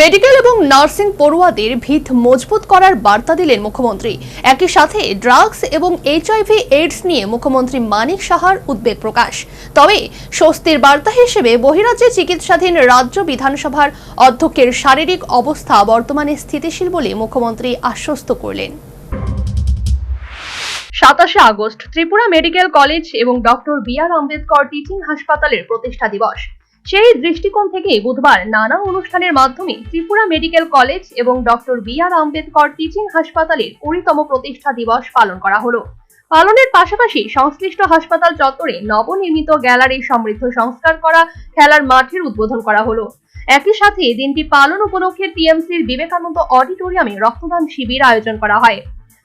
Medical এবং nursing পড়ুয়াদের ভিত মজবুত করার বার্তা দিলেন মুখ্যমন্ত্রী। একই সাথে ড্রাগস এবং এইচআইভি এইডস নিয়ে মুখ্যমন্ত্রী মানিক সাহার উদ্বেগ প্রকাশ। তবে স্বস্তির বার্তা হিসেবে বহিরাজ্যে চিকিৎসাধীন রাজ্য বিধানসভার অধ্যক্ষের শারীরিক অবস্থা বর্তমানে স্থিতিশীল বলে মুখ্যমন্ত্রী আশ্বস্ত করলেন। সাতাশে আগস্ট ত্রিপুরা মেডিকেল কলেজ এবং doctor B R Ambedkar teaching হাসপাতালের প্রতিষ্ঠা দিবস। সেই দৃষ্টিকোণ থেকে বুধবার নানা অনুষ্ঠানের মাধ্যমে ত্রিপুরা মেডিকেল কলেজ এবং doctor B R Ambedkar teaching হাসপাতালের কুড়িতম প্রতিষ্ঠা দিবস পালন করা হলো। পালনের পাশাপাশি সংশ্লিষ্ট হাসপাতাল চত্বরে নবনির্মিত গ্যালারি সমৃদ্ধ সংস্কার করা, খেলার মাঠের উদ্বোধন করা হলো। একই সাথে দিনটি পালন উপলক্ষে টিএমসির বিবেকানন্দ অডিটোরিয়ামে রক্তদান শিবির আয়োজন করা হয়।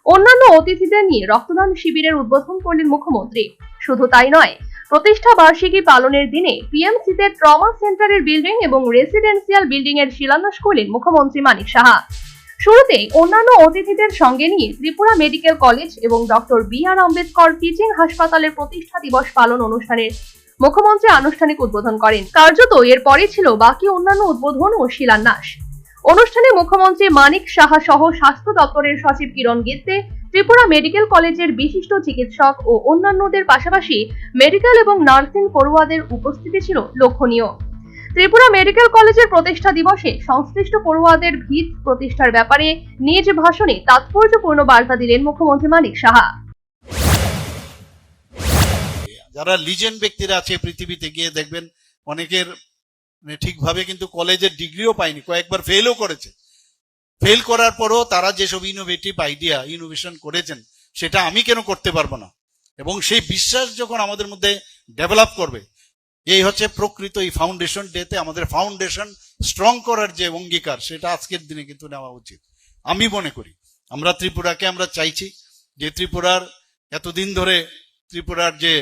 অন্যান্য অতিথিদের নিয়ে রক্তদান শিবিরের উদ্বোধন করলেন মুখ্যমন্ত্রী। শুধু তাই নয় প্রতিষ্ঠা বার্ষিকী পালনের দিনে পিএমসিতে ট্রমা সেন্টারের বিল্ডিং এবং রেসিডেন্সিয়াল বিল্ডিং এর শিলান্যাস করলেন মুখ্যমন্ত্রী মানিক সাহা। শুরুতেই অন্যান্য অতিথিদের সঙ্গে নিয়ে ত্রিপুরা মেডিকেল কলেজ এবং doctor B R Ambedkar teaching হাসপাতালের প্রতিষ্ঠা দিবস পালন অনুষ্ঠানের মুখ্যমন্ত্রী আনুষ্ঠানিক উদ্বোধন করেন। কার্যত এরপরে ছিল বাকি অন্যান্য উদ্বোধন ও শিলান্যাস। অনুষ্ঠানে মুখ্যমন্ত্রী মানিক সাহা সহ স্বাস্থ্য দপ্তরের সচিব কিরণ গিত্তে, ত্রিপুরা মেডিকেল কলেজের বিশিষ্ট চিকিৎসক ও অন্যান্যদের পাশাপাশি মেডিকেল এবং নার্সিং পড়ুয়াদের উপস্থিতি ছিল লক্ষণীয়। ত্রিপুরা মেডিকেল কলেজের প্রতিষ্ঠা দিবসে সংশ্লিষ্ট পড়ুয়াদের ভিত প্রতিষ্ঠার ব্যাপারে নিজ ভাষণে তাৎপর্যপূর্ণ বার্তা দিলেন মুখ্যমন্ত্রী মানিক সাহা। যারা লিজেন্ড ব্যক্তিরা আছে, পৃথিবীতে গিয়ে দেখবেন অনেকের মানে ঠিকভাবে কিন্তু কলেজের ডিগ্রিও পায়নি, কয়েকবার ফেলও করেছে। ফেল করার পরও তারা যেসব ইনোভেটিভ আইডিয়া ইনোভেশন করেছেন, সেটা আমি কেন করতে পারব না? এবং সেই বিশ্বাস যখন আমাদের মধ্যে ডেভেলপ করবে, এই হচ্ছে প্রকৃত এই ফাউন্ডেশন ডেতে আমাদের ফাউন্ডেশন স্ট্রং করার যে অঙ্গীকার, সেটা আজকের দিনে কিন্তু নেওয়া উচিত। আমি মনে করি, আমরা ত্রিপুরাকে আমরা চাইছি যে ত্রিপুরার এতদিন ধরে ত্রিপুরার যে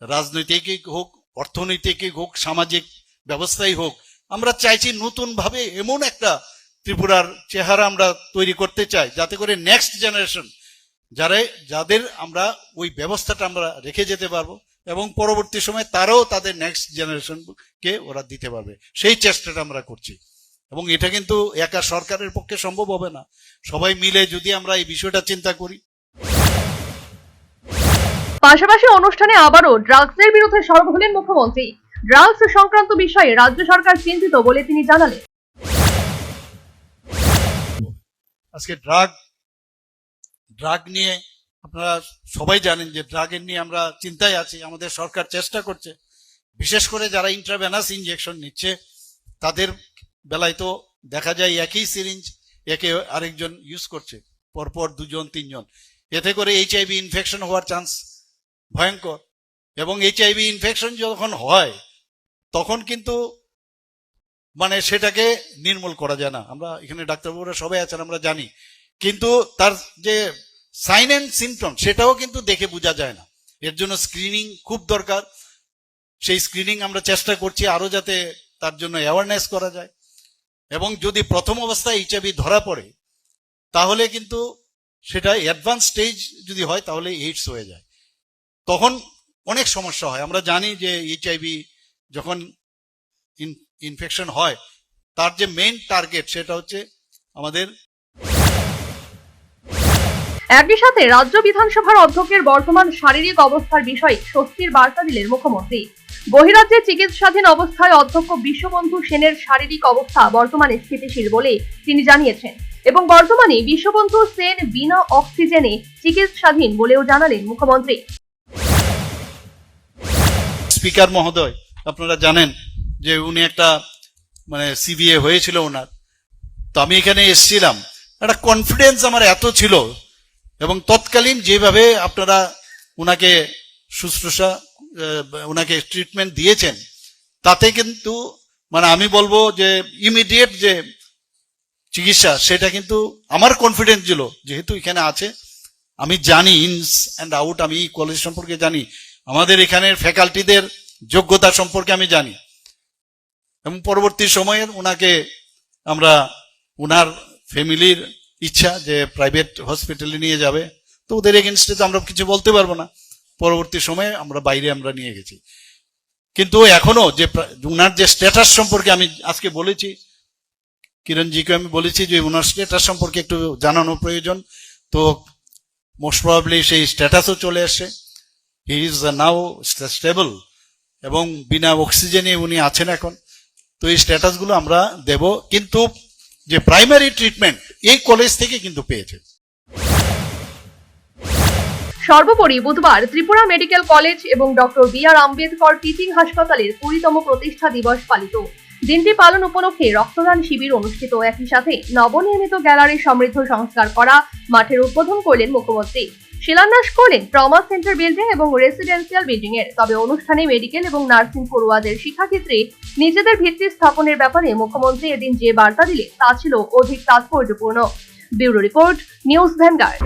রাজনৈতিক হোক, অর্থনৈতিক হোক, সামাজিক ব্যবস্থাই হোক, আমরা চাইছি নতুন ভাবে এমন একটা ত্রিপুরার চেহারা আমরা তৈরি করতে চাই, যাতে করে নেক্সট জেনারেশন যারা, যাদের আমরা ওই ব্যবস্থাটা আমরা রেখে যেতে পারব এবং পরবর্তী সময় তারাও তাদের নেক্সট জেনারেশনকে ওরা দিতে পারবে। সেই চেষ্টাটা আমরা করছি। এবং এটা কিন্তু একা সরকারের পক্ষে সম্ভব হবে না। সবাই মিলে যদি আমরা এই বিষয়টা চিন্তা করি। পাশাপাশি অনুষ্ঠানে আবারও ড্রাগসের বিরুদ্ধে সরব হলেন মুখ্যমন্ত্রী। ড্রাগস সংক্রান্ত বিষয়ে রাজ্য সরকার চিন্তিত বলে তিনি জানালেন। আজকে ড্রাগ ড্রাগ নিয়ে আপনারা সবাই জানেন যে ড্রাগের নিয়ে আমরা চিন্তায় আছি, আমাদের সরকার চেষ্টা করছে। বিশেষ করে যারা ইন্ট্রাভেনাস ইনজেকশন নিচ্ছে, তাদের বেলায় তো দেখা যায় একই সিরিঞ্জ একে আরেকজন ইউজ করছে, পরপর দুজন, তিনজন। এতে করে এইচআইভি ইনফেকশন হওয়ার চান্স ভয়ঙ্কর। এবং এইচআইভি ইনফেকশন যখন হয় তখন কিন্তু মানে সেটাকে নির্মূল করা যায় না। আমরা এখানে ডাক্তারবাবুরা সবাই আছেন, আমরা জানি। কিন্তু তার যে সাইন অ্যান্ড সিমটম সেটাও কিন্তু দেখে বোঝা যায় না। এর জন্য স্ক্রিনিং খুব দরকার। সেই স্ক্রিনিং আমরা চেষ্টা করছি আরও যাতে তার জন্য অ্যাওয়ারনেস করা যায়। এবং যদি প্রথম অবস্থায় এইচআইভি ধরা পড়ে, তাহলে কিন্তু সেটা অ্যাডভান্স স্টেজ যদি হয়, তাহলে এইডস হয়ে যায়। তখন অনেক সমস্যা হয়। আমরা জানি যে এইচআইভি যখন ইনফেকশন হয় তার যে মেইন টার্গেট সেটা হচ্ছে আমাদের একই সাথে রাজ্য বিধানসভার অধ্যক্ষের বর্তমান শারীরিক অবস্থার বিষয়ে স্বস্তির বার্তা দিলেন মুখ্যমন্ত্রী। বহিরাজ্যে চিকিৎসাধীন অবস্থায় অধ্যক্ষ বিশ্ববন্ধু সেনের শারীরিক অবস্থা বর্তমানে স্থিতিশীল বলে তিনি জানিয়েছেন এবং বর্তমানে বিশ্ববন্ধু সেন বিনা অক্সিজেনে চিকিৎসাধীন বলেও জানালেন মুখ্যমন্ত্রী। স্পিকার মহোদয় আপনারা জানেন যে উনি একটা মানে সিবিএ হয়েছিল ওনার। তো আমি এখানে এসেছিলাম। একটা কনফিডেন্স আমার এত ছিল এবং তৎকালীন যেভাবে আপনারা ওনাকে শুশ্রূষা ওনাকে ট্রিটমেন্ট দিয়েছেন, তাতে কিন্তু মানে আমি বলব যে ইমিডিয়েট যে চিকিৎসা, সেটা কিন্তু আমার কনফিডেন্স ছিল, যেহেতু এখানে আছে। আমি জানি ইনস অ্যান্ড আউট আমি কলেজ সম্পর্কে জানি। আমাদের এখানের ফ্যাকাল্টিদের যোগ্যতা সম্পর্কে আমি জানি। এবং পরবর্তী সময়ে ওনাকে আমরা ওনার ফ্যামিলির ইচ্ছা যে প্রাইভেট হসপিটালে নিয়ে যাবে, তো ওদের এগেনস্টে তো আমরা কিছু বলতে পারব না। পরবর্তী সময়ে আমরা বাইরে আমরা নিয়ে গেছি। কিন্তু এখনও যে ওনার যে স্ট্যাটাস সম্পর্কে আমি আজকে বলেছি, কিরণজিকে আমি বলেছি যে ওনার স্ট্যাটাস সম্পর্কে একটু জানানো প্রয়োজন, তো মোস্ট প্রবাবলি সেই স্ট্যাটাসও চলে আসে। হি ইজ নাও স্টেবল এবং বিনা অক্সিজেনে উনি আছেন এখন। তো এই স্ট্যাটাসগুলো আমরা দেব। কিন্তু যে প্রাইমারি ট্রিটমেন্ট, এই কলেজ থেকে কিন্তু পেয়েছে। সর্বোপরি বুধবার ত্রিপুরা মেডিকেল কলেজ এবং doctor B R Ambedkar teaching হাসপাতালের কুড়িতম প্রতিষ্ঠা দিবস পালিত। দিনটি পালন উপলক্ষে রক্তদান শিবির অনুষ্ঠিত। একই সাথে নবনির্মিত গ্যালারি সমৃদ্ধ সংস্কার করা মাঠের উদ্বোধন করলেন মুখ্যমন্ত্রী। শিলান্যাস করেন ট্রমা সেন্টার বিল্ডিং এবং রেসিডেন্সিয়াল বিল্ডিং এর। তবে অনুষ্ঠানে মেডিকেল এবং নার্সিং পড়ুয়াদের শিক্ষাক্ষেত্রে নিজেদের ভিত্তি স্থাপনের ব্যাপারে মুখ্যমন্ত্রী এদিন যে বার্তা দিলে তা ছিল অধিক তাৎপর্যপূর্ণ। Bureau report, News Vanguard.